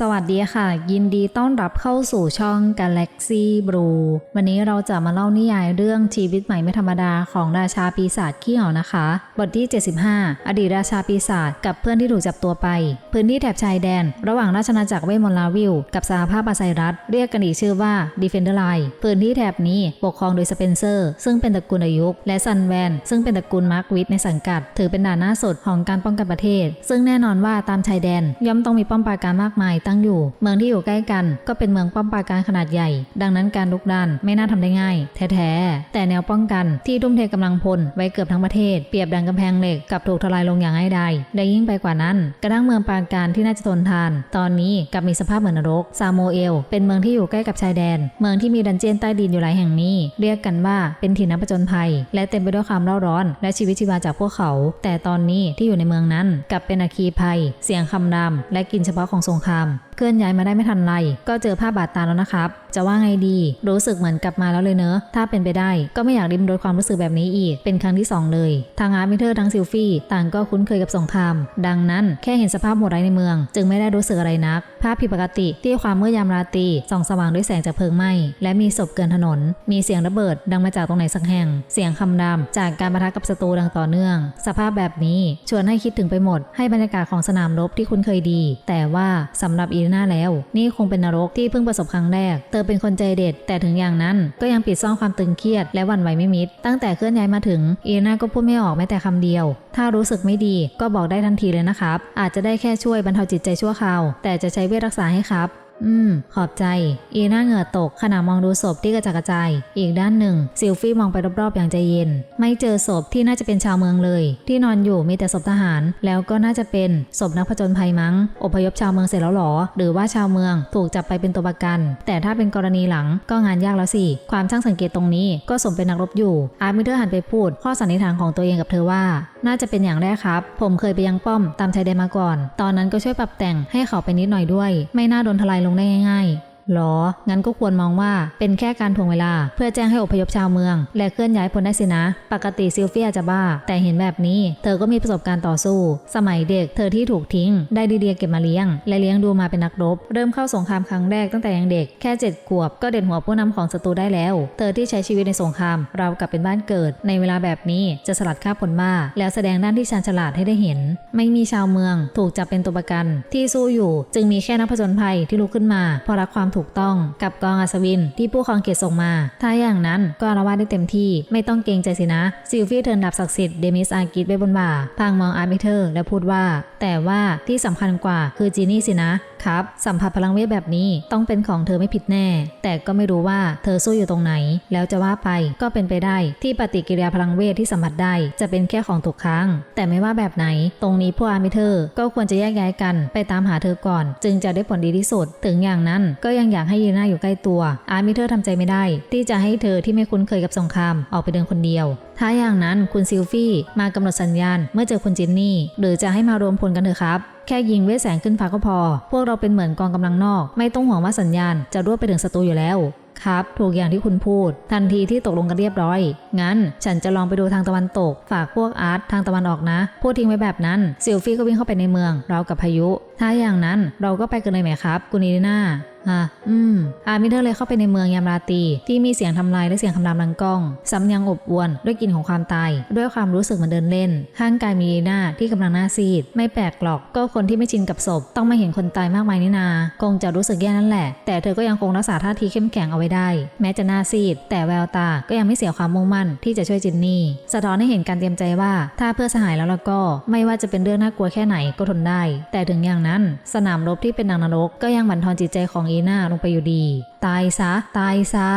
สวัสดีค่ะ ยินดีต้อนรับเข้าสู่ช่อง Galaxy Blue วันนี้เราจะมาเล่านิยายเรื่องชีวิตใหม่ไม่ธรรมดาของราชาปีศาจขี้เหานะคะ บทที่ 75 อดีตราชาปีศาจกับเพื่อนที่ถูกจับตัวไป พื้นที่แถบชายแดน ระหว่างราชอาจักรเวมนลาวิล กับสหภาพอาไซรัสเรียกกันอีกชื่อว่า Defender Line พื้นที่แถบนี้ปกครองโดยสเปนเซอร์ ซึ่งเป็นตระกูลอายุกและซันแวนซึ่งเป็นตระกูลมาร์กวิทในสังกัด ถือเป็นด่านหน้าสุดของการป้องกันประเทศ ซึ่งแน่นอนว่าตามชายแดนย่อมต้องมีป้อมปราการมากมายตั้งอยู่ เมืองที่อยู่ใกล้กัน ก็เป็นเมืองป้อมปราการขนาดใหญ่ ดังนั้นการลุกดานไม่น่าทำได้ง่าย แท้ๆ แต่แนวป้องกันที่ทุ่มเทกำลังพลไว้เกือบทั้งประเทศ เปรียบดังกำแพงเหล็กกับถูกทลายลงอย่างง่ายดายและยิ่งไปกว่านั้น กระทั่งเมืองปราการที่น่าจะทนทาน ตอนนี้กลับมีสภาพเหมือนนรก ซาโมเอล เป็นเมืองที่อยู่ใกล้กับชายแดน เมืองที่มีดันเจียนใต้ดินอยู่หลายแห่งนี้ เรียกกันว่าเป็นถิ่นนักผจญภัย และเต็มไปด้วยความเร่าร้อน และชีวิตชีวาจากพวกเขา แต่ตอนนี้ที่อยู่ในเมืองนั้นกลับเป็นอาคีภัย เสียงคำรามและกลิ่นเฉพาะของสงครามเคลื่อนย้ายมาได้ไม่ทันไร ก็เจอภาพบาดตาแล้วนะครับ จะว่าไงดี รู้สึกเหมือนกลับมาแล้วเลยเนอะ ถ้าเป็นไปได้ ก็ไม่อยากริมรถความรู้สึกแบบนี้อีก เป็นครั้งที่ 2 เลย ทางอาร์มิเทอร์ทั้งซิลฟี่ ต่างก็คุ้นเคยกับสงคราม ดังนั้นแค่เห็นสภาพโหดร้ายในเมือง จึงไม่ได้รู้สึกอะไรนัก ภาพผิดปกติที่ความมืดยามราตรีส่องสว่างด้วยแสงจากเพลิงไหม้ และมีศพเกินถนน มีเสียงระเบิด ดังมาจากตรงไหนสักแห่ง เสียงคำรามจากการปะทะกับศัตรูดังต่อเนื่อง สภาพแบบนี้ชวนให้คิดถึงไปหมด ให้บรรยากาศของสนามรบที่คุ้นเคยดี แต่ว่าสำหรับอีน่าแล้ว นี่คงเป็นนรกที่เพิ่งประสบครั้งแรก เธอเป็นคนใจเด็ด แต่ถึงอย่างนั้น ก็ยังปิดซ่อนความตึงเครียดและหวั่นไหวไม่มิด ตั้งแต่เคลื่อนย้ายมาถึง อีน่าก็พูดไม่ออกแม้แต่คำเดียว ถ้ารู้สึกไม่ดีก็บอกได้ทันทีเลยนะครับ อาจจะได้แค่ช่วยบรรเทาจิตใจชั่วคราว แต่จะใช้เวทรักษาให้ครับ อืม ขอบใจ อีน่าเหงื่อตก ขณะมองดูศพที่กระจัดกระจาย อีกด้านหนึ่ง ซิลฟี่มองไปรอบๆอย่างใจเย็น ไม่เจอศพที่น่าจะเป็นชาวเมืองเลย ที่นอนอยู่มีแต่ศพทหาร แล้วก็น่าจะเป็นศพนักผจญภัยมั้ง อพยพชาวเมืองเสร็จแล้วหรอ หรือว่าชาวเมืองถูกจับไปเป็นตัวประกัน แต่ถ้าเป็นกรณีหลังก็งานยากแล้วสิ ความช่างสังเกตตรงนี้ ก็สมเป็นนักรบอยู่ อาร์มิเตอร์หันไปพูด ข้อสันนิษฐานของตัวเองกับเธอว่า น่าจะเป็นอย่างแรกครับ ผมเคยไปยังป้อมตามชายแดนมาก่อน ตอนนั้นก็ช่วยปรับแต่งให้เขาไปนิดหน่อยด้วย ไม่น่าโดนทลายลงได้ง่าย ๆ หรอ งั้นก็ควรมองว่าเป็นแค่การถ่วงเวลา เพื่อแจ้งให้อพยพชาวเมือง และเคลื่อนย้ายพลได้สินะ ปกติซิลเฟียจะบ้า แต่เห็นแบบนี้ เธอก็มีประสบการณ์ต่อสู้ สมัยเด็ก เธอที่ถูกทิ้ง ได้ดีเดียเก็บมาเลี้ยง และเลี้ยงดูมาเป็นนักรบ เริ่มเข้าสงครามครั้งแรกตั้งแต่ยังเด็ก แค่เจ็ดขวบก็เด็ดหัวผู้นำของศัตรูได้แล้ว เธอที่ใช้ชีวิตในสงคราม เรากลับเป็นบ้านเกิด ในเวลาแบบนี้จะสลัดค่าผลบ้าแล้วแสดงด้านที่ชาญฉลาดให้ได้เห็น ไม่มีชาวเมือง ถูกจับเป็นตัวประกัน ที่สู้อยู่ จึงมีแค่นักผจญภัยที่ลุกขึ้นมาเพราะรักความถูกต้องกับกองอัศวิน ที่ผู้ครองเขตส่งมา ถ้าอย่างนั้นก็อาละวาดได้เต็มที่ไม่ต้องเกรงใจสินะซิลฟี่เทิร์นดับศักดิ์สิทธิ์เดมิสอาร์กิดไว้บนบ่าพางมองอาร์มิเทอร์ และพูดว่า แต่ว่าที่สำคัญกว่าคือจีนี่สินะ ครับสัมผัสพลังเวทแบบนี้ต้องเป็นของเธอไม่ผิดแน่ แต่ก็ไม่รู้ว่าเธอสู้อยู่ตรงไหน แล้วจะว่าไปก็เป็นไปได้ที่ปฏิกิริยาพลังเวทที่สัมผัสได้ จะเป็นแค่ของตกค้าง แต่ไม่ว่าแบบไหน ตรงนี้พวกอาร์มิเทอร์ก็ควรจะแยกย้ายกันไปตามหาเธอก่อน จึงจะได้ผลดีที่สุด ถึงอย่างนั้นก็ยังอยากให้ยีน่าอยู่ใกล้ตัว อาร์มิเทอร์ทำใจไม่ได้ ที่จะให้เธอที่ไม่คุ้นเคยกับสงครามออกไปเดินคนเดียว ถ้าอย่างนั้นคุณซิลฟี่มากำหนดสัญญาณเมื่อเจอคุณจินนี่ หรือจะให้มารวมพลกันเถอะครับ แค่ยิงเวทแสงขึ้นฟ้าก็พอ พวกเราเป็นเหมือนกองกำลังนอก ไม่ต้องห่วงว่าสัญญาณจะรั่วไปถึงศัตรูอยู่แล้วครับถูกอย่างที่คุณพูด ทันทีที่ตกลงกันเรียบร้อย งั้น ฉันจะลองไปดูทางตะวันตก ฝากพวกอาร์ตทางตะวันออกนะ พูดทิ้งไว้แบบนั้นซิลฟี่ก็วิ่งเข้าไปในเมืองเรากับพายุ ถ้าอย่างนั้นเราก็ไปกันเลยไหมครับกุนีน่า อะอืมอาร์มิเดอร์เลยเข้าไปในเมืองยามราตรีที่มีเสียงทำลายและเสียงคำรามดังก้องซ้ำยังอบอวนด้วยกลิ่นของความตาย ด้วยความรู้สึกเหมือนเดินเล่นข้างกายมีลีน่าที่กำลังหน้าซีด ไม่แปลกหรอกก็คนที่ไม่ชินกับศพ ต้องมาเห็นคนตายมากมายนี่นา คงจะรู้สึกแย่นั่นแหละ แต่เธอก็ยังคงรักษาท่าทีเข้มแข็งเอาไว้ได้ แม้จะหน้าซีด แต่แววตาก็ยังไม่เสียความมุ่งมั่นที่จะช่วยจินนี่ สะท้อนให้เห็นการเตรียมใจว่า ถ้าเพื่อสหายแล้วแล้วก็ไม่ว่าจะเป็นเรื่องน่ากลัวแค่ไหนก็ทนได้ แต่ถึงอย่างนั้น สนามรบที่เป็นดังนรกก็ยังบั่นทอนจิตใจของอีน่าลงไปอยู่ดี ตายซะ ตายซะ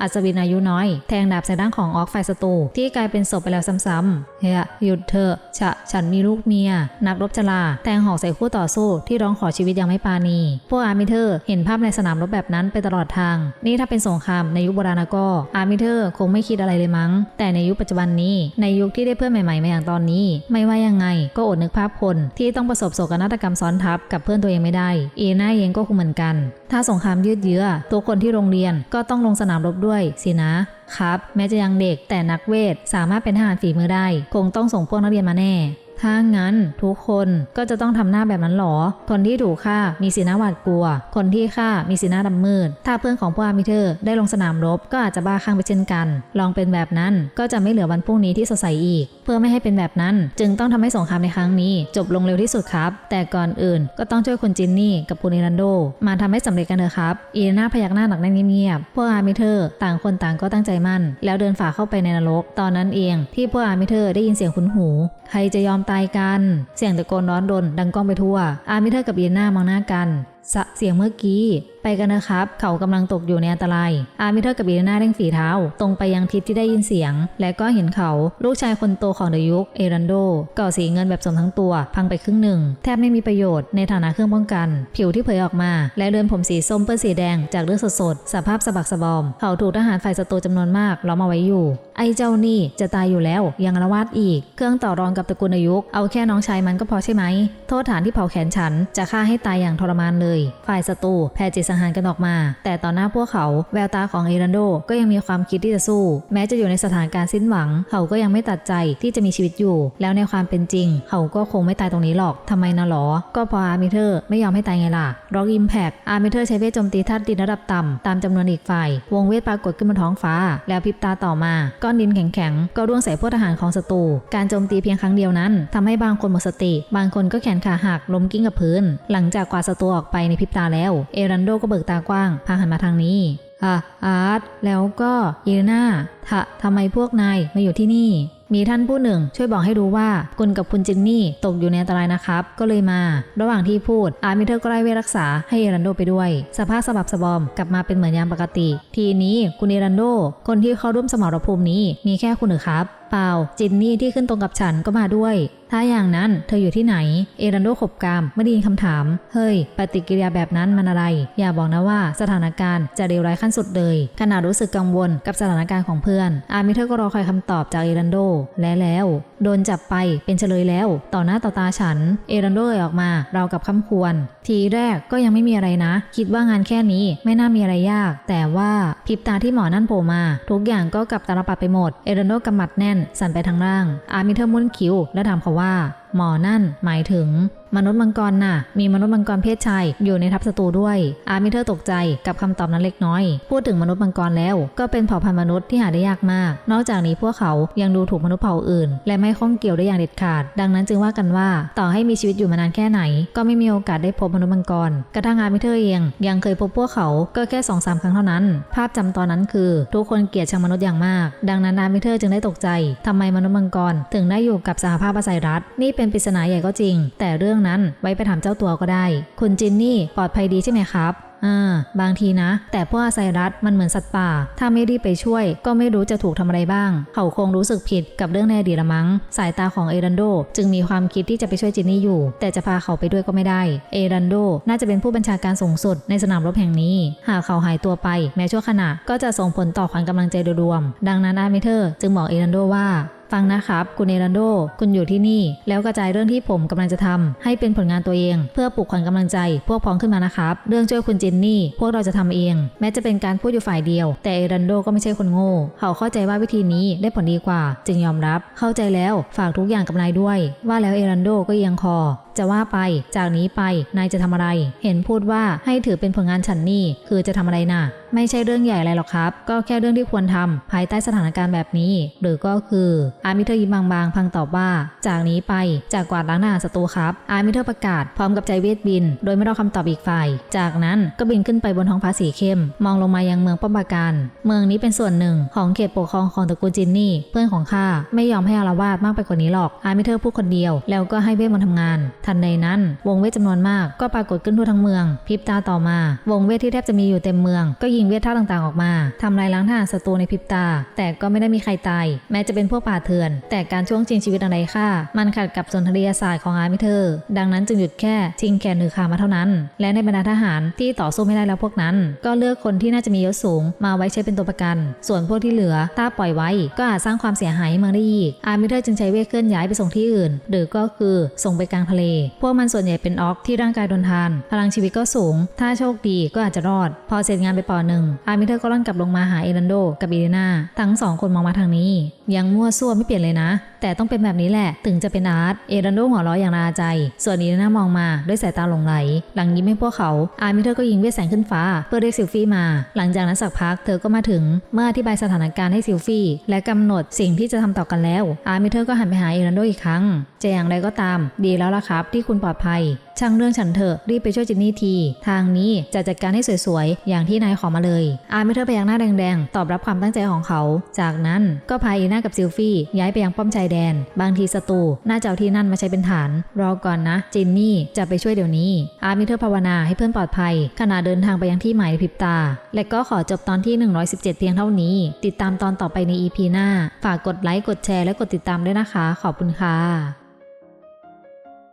อัศวินอายุน้อย แทงดาบใส่ด้านของออกฝ่ายศัตรูที่กลายเป็นศพไปแล้วซ้ำๆเฮียหยุดเถอะฉะฉันมีลูกเมีย นักรบจลา แทงหอกใส่คู่ต่อสู้ที่ร้องขอชีวิตยังไม่ปาณี พวกอาร์มิเทอร์เห็นภาพในสนามรบแบบนั้นไปตลอดทาง นี่ถ้าเป็นสงครามในยุคโบราณก็อาร์มิเทอร์คงไม่คิดอะไรเลยมั้ง แต่ในยุคปัจจุบันนี้ในยุคที่ได้เพื่อนใหม่ๆมาอย่างตอนนี้ ไม่ว่ายังไงก็อดนึกภาพคนที่ต้องประสบโศกนาฏกรรมซ้อนทับกับเพื่อนตัวเองไม่ได้ เอีน่าเองก็คงเหมือนกัน ถ้าสงครามยืดเยื้อทุกคนนที่โรงเรียน ก็ต้องลงสนามรบด้วยสินะครับ แม้จะยังเด็กแต่นักเวทสามารถเป็นทหารฝีมือได้ คงต้องส่งพวกนักเรียนมาแน่ ถ้างั้นทุกคนก็จะต้องทำหน้าแบบนั้นหรอ คนที่ถูกฆ่ามีสีหน้าหวาดกลัว คนที่ฆ่ามีสีหน้าดำมืด ถ้าเพื่อนของพวกอามิเทอร์ได้ลงสนามรบก็อาจจะบ้าคลั่งไปเช่นกัน ลองเป็นแบบนั้นก็จะไม่เหลือวันพรุ่งนี้ที่สดใสอีก เพื่อไม่ให้เป็นแบบนั้น จึงต้องทำให้สงครามในครั้งนี้ จบลงเร็วที่สุดครับ แต่ก่อนอื่นก็ต้องช่วยคุณจินนี่กับคุณอิรันโด มาทำให้สำเร็จกันเถอะครับอีน่าพยักหน้าหนักแน่นเงียบๆพวกอามิเทอร์ต่างคนต่างก็ตั้งใจมั่น แล้วเดินฝ่าเข้าไปในนรก ตอนนั้นเองที่พวกอามิเทอร์ได้ยินเสียงคุ้นหู ใครจะยอมตายกัน เสียงตะโกนร้อนรนดังก้องไปทั่ว อาร์มิเทอร์กับอีเน่ามองหน้ากันสะเสียงเมื่อกี้ ไปกันนะครับ เขากำลังตกอยู่ในอันตราย อาร์มิเทอร์กับอีเลน่าเร่งฝีเท้า ตรงไปยังทิศที่ได้ยินเสียง และก็เห็นเขาลูกชายคนโตของเดยุกเอรันโดก่อสีเงินแบบสมทั้งตัว พังไปครึ่งหนึ่ง แทบไม่มีประโยชน์ในฐานะเครื่องป้องกัน ผิวที่เผยออกมา และเรือนผมสีส้มเปื้อนสีแดงจากเลือดสดๆสภาพสะบักสะบอม เขาถูกทหารฝ่ายศัตรูจำนวนมากล้อมเอาไว้อยู่ ไอ้เจ้านี่จะตายอยู่แล้วยังละวาดอีก เครื่องต่อรองกับตระกูลอายุกเอาแค่น้องชายมันก็พอใช่ไหม โทษฐานที่เผาแขนฉันจะฆ่าให้ตายอย่างทรมานเลย ฝ่ายศัตรูแผ่จิตสังหารกันออกมา แต่ต่อหน้าพวกเขาแววตาของเอรันโดก็ยังมีความคิดที่จะสู้ แม้จะอยู่ในสถานการณ์สิ้นหวัง เขาก็ยังไม่ตัดใจที่จะมีชีวิตอยู่ แล้วในความเป็นจริง เขาก็คงไม่ตายตรงนี้หรอกทำไมนะหรอ ก็พออาร์มิเทอร์ไม่ยอมให้ตายไงล่ะร็อกอิมแพกอาร์มิเทอร์ใช้เวทโจมตีธาตุดินระดับต่ำตามจำนวนอีกฝ่ายวงเวทปรากฏขึ้นบนท้องฟ้า แล้วพริบตาต่อมา ก้อนดินแข็งๆก็ร่วงใส่พวกทหารของศัตรูการโจมตีเพียงครั้งเดียวนั้นทำให้บางคนหมดสติ บางคนก็แขนขาหักล้มกิ้งกับพื้น หลังจากกวาดศัตรูออกไปในพริบตาแล้วเอรันโดก็เบิกตากว้าง พาหันมาทางนี้อะอาร์ตแล้วก็เยน่าทะทำไมพวกนายมาอยู่ที่นี่ มีท่านผู้หนึ่ง ช่วยบอกให้รู้ว่าคุณกับคุณจินนี่ตกอยู่ในอันตรายนะครับ ก็เลยมา ระหว่างที่พูด อาร์มิเทอร์ก็ไล่เวรักษาให้เอรันโดไปด้วย สภาพสะบับสะบอมกลับมาเป็นเหมือนยามปกติ ทีนี้คุณเอรันโด คนที่เข้าร่วมสมรภูมินี้มีแค่คุณหรือครับ เปล่าจินนี่ที่ขึ้นตรงกับฉันก็มาด้วยถ้าอย่างนั้นเธออยู่ที่ไหน เอรันโดขบกามไม่ได้ยินคำถาม เฮ้ย ปฏิกิริยาแบบนั้นมันอะไร อย่าบอกนะว่าสถานการณ์จะเลวร้ายขั้นสุดเลยขณะรู้สึกกังวลกับสถานการณ์ของเพื่อน อาร์มิเทอร์ก็รอคอยคำตอบจากเอรันโด และแล้ว โดนจับไปเป็นเฉลยแล้ว ต่อหน้าต่อตาฉัน เอรันโดเอ่ยออกมาเรากับคำควร ทีแรกก็ยังไม่มีอะไรนะ คิดว่างานแค่นี้ไม่น่ามีอะไรยาก แต่ว่าพริบตาที่หมอนั่นโผล่มา ทุกอย่างก็กลับตาลปัดไปหมดเอรันโดกำมัดแน่นสั่นไปทางล่าง อาร์มิเทอร์มุนคิ้วและถามเขาว่า หมอนั่นหมายถึง มนุษย์มังกรน่ะ มีมนุษย์มังกรเพศชายอยู่ในทัพศัตรูด้วย อาร์มิเทอร์ตกใจกับคำตอบนั้นเล็กน้อย พูดถึงมนุษย์มังกรแล้ว ก็เป็นเผ่าพันธุ์มนุษย์ที่หาได้ยากมาก นอกจากนี้พวกเขายังดูถูกมนุษย์เผ่าอื่น และไม่ข้องเกี่ยวได้อย่างเด็ดขาด ดังนั้นจึงว่ากันว่าต่อให้มีชีวิตอยู่มานานแค่ไหน ก็ไม่มีโอกาสได้พบมนุษย์มังกร กระทั่งอาร์มิเทอร์เองยังเคยพบพวกเขาก็แค่สองสามครั้งเท่านั้น ภาพจำตอนนั้นคือ ทุกคนเกลียดชังมนุษย์อย่างมาก ดังนั้นอาร์มิเทอร์จึงได้ตกใจทำไมมนุษย์มังกร ถึงได้อยู่กับสหภาพอาศัยรัฐ นี่เป็นปริศนาใหญ่ก็จริง แต่เรื่องนั้น ไว้ไปถามเจ้าตัวก็ได้ คุณจินนี่ปลอดภัยดีใช่ไหมครับอ่าบางทีนะ แต่พวกอาศัยรัฐมันเหมือนสัตว์ป่า ถ้าไม่รีบไปช่วย ก็ไม่รู้จะถูกทำอะไรบ้าง เขาคงรู้สึกผิดกับเรื่องในอดีตละมั้ง สายตาของเอรันโด จึงมีความคิดที่จะไปช่วยจินนี่อยู่ แต่จะพาเขาไปด้วยก็ไม่ได้ เอรันโดน่าจะเป็นผู้บัญชาการสูงสุดในสนามรบแห่งนี้ หากเขาหายตัวไป แม้ชั่วขณะก็จะส่งผลต่อขวัญกำลังใจโดยรวม ดังนั้นอาร์มิเทอร์จึงบอกเอรันโดว่า ฟังนะครับคุณเอรันโด คุณอยู่ที่นี่ แล้วกระจายเรื่องที่ผมกำลังจะทำให้เป็นผลงานตัวเอง เพื่อปลุกขวัญกำลังใจ พวกพ้องขึ้นมานะครับ เรื่องช่วยคุณจินนี่ พวกเราจะทำเอง แม้จะเป็นการพูดอยู่ฝ่ายเดียว แต่เอรันโดก็ไม่ใช่คนโง่ เขาเข้าใจว่าวิธีนี้ได้ผลดีกว่า จึงยอมรับ เข้าใจแล้วฝากทุกอย่างกับนายด้วย ว่าแล้วเอรันโดก็เอียงคอ จะว่าไป จากนี้ไปนายจะทำอะไร เห็นพูดว่าให้ถือเป็นผลงานฉันนี่ คือจะทำอะไรน่ะไม่ใช่เรื่องใหญ่อะไรหรอกครับ ก็แค่เรื่องที่ควรทำภายใต้สถานการณ์แบบนี้ หรือก็คือ อาร์มิเทอร์ยิ้มบางๆ พังตอบว่า จากนี้ไปจากกวาดล้างหน้าศัตรูครับ อาร์มิเทอร์ประกาศพร้อมกับใจเวทบิน โดยไม่รอคำตอบอีกฝ่าย จากนั้นก็บินขึ้นไปบนท้องฟ้าสีเข้ม มองลงมายังเมืองป้อมปราการ เมืองนี้เป็นส่วนหนึ่งของเขตปกครองของตระกูลจินนี่ เพื่อนของข้าไม่ยอมให้อารวาสมากไปกว่านี้หรอก อาร์มิเทอร์พูดคนเดียว แล้วก็ให้เวทมนต์ทำงานทันใดนั้น วงเวทจำนวนมากก็ปรากฏขึ้นทั่วทั้งเมืองพริบตาต่อมา วงเวทที่แทบจะมีอยู่เต็มเมือง ก็ยิงเวทท่าต่างๆออกมาทำลายล้างทหารศัตรูในพริบตา แต่ก็ไม่ได้มีใครตาย แม้จะเป็นพวกป่าเถื่อน แต่การช่วงชิงชีวิตอะไรค่ามันขัดกับสนทรียศาสตร์ของอาร์มิเทอร์ ดังนั้นจึงหยุดแค่ชิงแขนหรือขามาเท่านั้น และในบรรดาทหารที่ต่อสู้ไม่ได้แล้วพวกนั้น ก็เลือกคนที่น่าจะมียศสูง มาไว้ใช้เป็นตัวประกัน ส่วนพวกที่เหลือถ้าปล่อยไว้ ก็อาจสร้างความเสียหายให้เมืองได้อีกอาร์มิเทอร์จึงใช้เวทเคลื่อนย้ายไปส่งที่อื่น หรือก็คือส่งไปกลางทะเลพวกมันส่วนใหญ่เป็นออกที่ร่างกายโดนทาน พลังชีวิตก็สูง ถ้าโชคดีก็อาจจะรอด พอเสร็จงานไปปอหนึ่งอาร์มิเทอร์ก็ร่อนกลับลงมาหาเอรันโดกับอีเลนาทั้งสองคนมองมาทางนี้ยังมั่วซั่วไม่เปลี่ยนเลยนะ แต่ต้องเป็นแบบนี้แหละ ถึงจะเป็นอาร์ต เอรันโดหัวเราะอย่างนาใจ ส่วนอีน่ามองมาด้วยสายตาหลงไหล หลังยิ้มให้พวกเขา อาร์มิเธอร์ก็ยิงเวทแสงขึ้นฟ้า เพื่อเรียกซิลฟี่มา หลังจากนั้นสักพักเธอก็มาถึง เมื่ออธิบายสถานการณ์ให้ซิลฟี่ และกำหนดสิ่งที่จะทำต่อกันแล้ว อาร์มิเธอร์ก็หันไปหาเอรันโดอีกครั้งจะอย่างไรก็ตาม ดีแล้วล่ะครับ ที่คุณปลอดภัยช่างเรื่องฉันเถอะรีบไปช่วยจินนี่ทีทางนี้จะจัดการให้สวยๆ อย่างที่นายขอมาเลยอาร์มิเธอร์ไปยังหน้าแดงๆ ตอบรับความตั้งใจของเขา จากนั้นก็พาอีน่ากับซิลฟี่ ย้ายไปยังป้อมชายแดน บางทีศัตรูน่าจะเอาที่นั่นมาใช้เป็นฐาน รอก่อนนะ จินนี่จะไปช่วยเดี๋ยวนี้ อาร์มิเธอร์ภาวนาให้เพื่อนปลอดภัย ขณะเดินทางไปยังที่หมายในพริบตา และก็ขอจบตอนที่ 117 เพียงเท่านี้ ติดตามตอนต่อไปใน EP หน้า ฝากกดไลค์กดแชร์และกดติดตามด้วยนะคะ ขอบคุณค่ะ